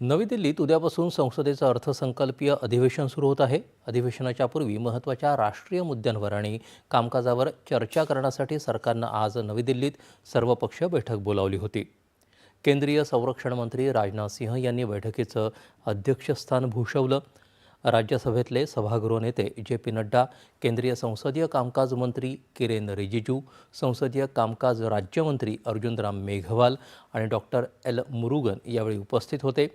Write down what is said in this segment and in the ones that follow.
नवी दिल्लीत उद्यापासून संसदेचं अर्थसंकल्पीय अधिवेशन सुरू होत आहे. अधिवेशनाच्या पूर्वी महत्त्वाच्या राष्ट्रीय मुद्द्यांवर आणि कामकाजावर चर्चा करण्यासाठी सरकारनं आज नवी दिल्लीत सर्वपक्षीय बैठक बोलावली होती. केंद्रीय संरक्षण मंत्री राजनाथ सिंह यांनी बैठकीचं अध्यक्षस्थान भूषवलं. राज्यसभेतले सभागृह नेते जे पी नड्डा केंद्रीय संसदीय कामकाज मंत्री किरेन रिजिजू संसदीय कामकाज राज्यमंत्री अर्जुनराम मेघवाल आणि डॉक्टर एल मुरुगन यावेळी उपस्थित होते.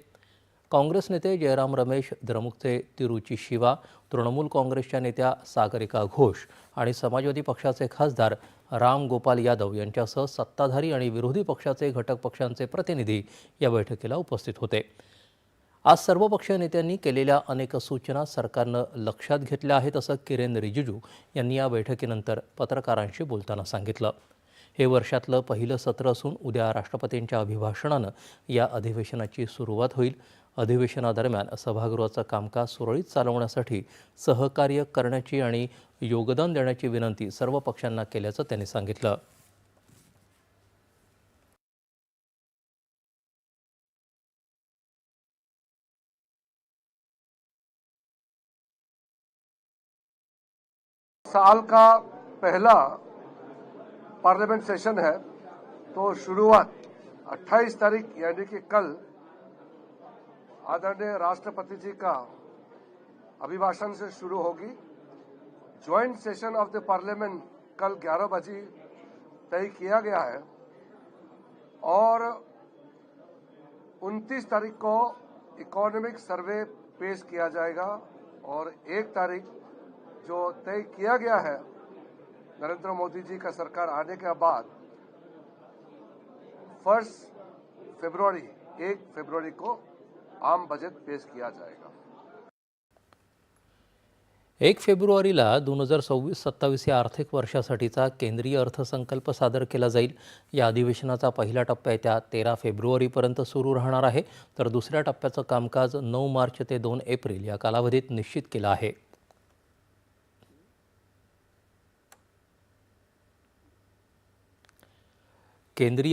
काँग्रेस नेते जयराम रमेश द्रमुकचे तिरुची शिवा तृणमूल काँग्रेसच्या नेत्या सागरिका घोष आणि समाजवादी पक्षाचे खासदार राम गोपाल यादव यांच्यासह सत्ताधारी आणि विरोधी पक्षाचे घटक पक्षांचे प्रतिनिधी या बैठकीला उपस्थित होते. आज सर्व पक्षीय नेत्यांनी केलेल्या अनेक सूचना सरकारनं लक्षात घेतल्या आहेत असं किरेन रिजिजू यांनी या बैठकीनंतर पत्रकारांशी बोलताना सांगितलं. हे वर्षातलं पहिलं सत्र असून उद्या राष्ट्रपतींच्या अभिभाषणानं या अधिवेशनाची सुरुवात होईल. अधिवेशनादरम्यान सभागृहाचं कामकाज सुरळीत चालवण्यासाठी सहकार्य करण्याची आणि योगदान देण्याची विनंती सर्व पक्षांना केल्याचं त्यांनी सांगितलं. साल का पहला पार्लियामेंट सेशन है तो शुरुआत 28 तारीख यानी कि कल आदरणीय राष्ट्रपति जी का अभिभाषण से शुरू होगी। Joint session of the parliament कल 11 बजे तय किया गया है और 29 तारीख को इकोनॉमिक सर्वे पेश किया जाएगा और एक तारीख जो तय किया गया है, नरेंद्र मोदी जी का सरकार आने के बाद फ़र्स्ट फरवरी एक फरवरी को आम बजट पेश किया जाएगा। एक फेब्रुवारीला दोन हजार सव्वीस सत्तावीस या आर्थिक वर्षासाठीचा केंद्रीय अर्थसंकल्प सादर केला जाईल. या अधिवेशनाचा पहिला टप्पा येत्या तेरा फेब्रुवारीपर्यंत सुरू राहणार आहे. तर दुसऱ्या टप्प्याचं कामकाज नऊ मार्च ते दोन एप्रिल या कालावधीत निश्चित केलं आहे. केंद्रीय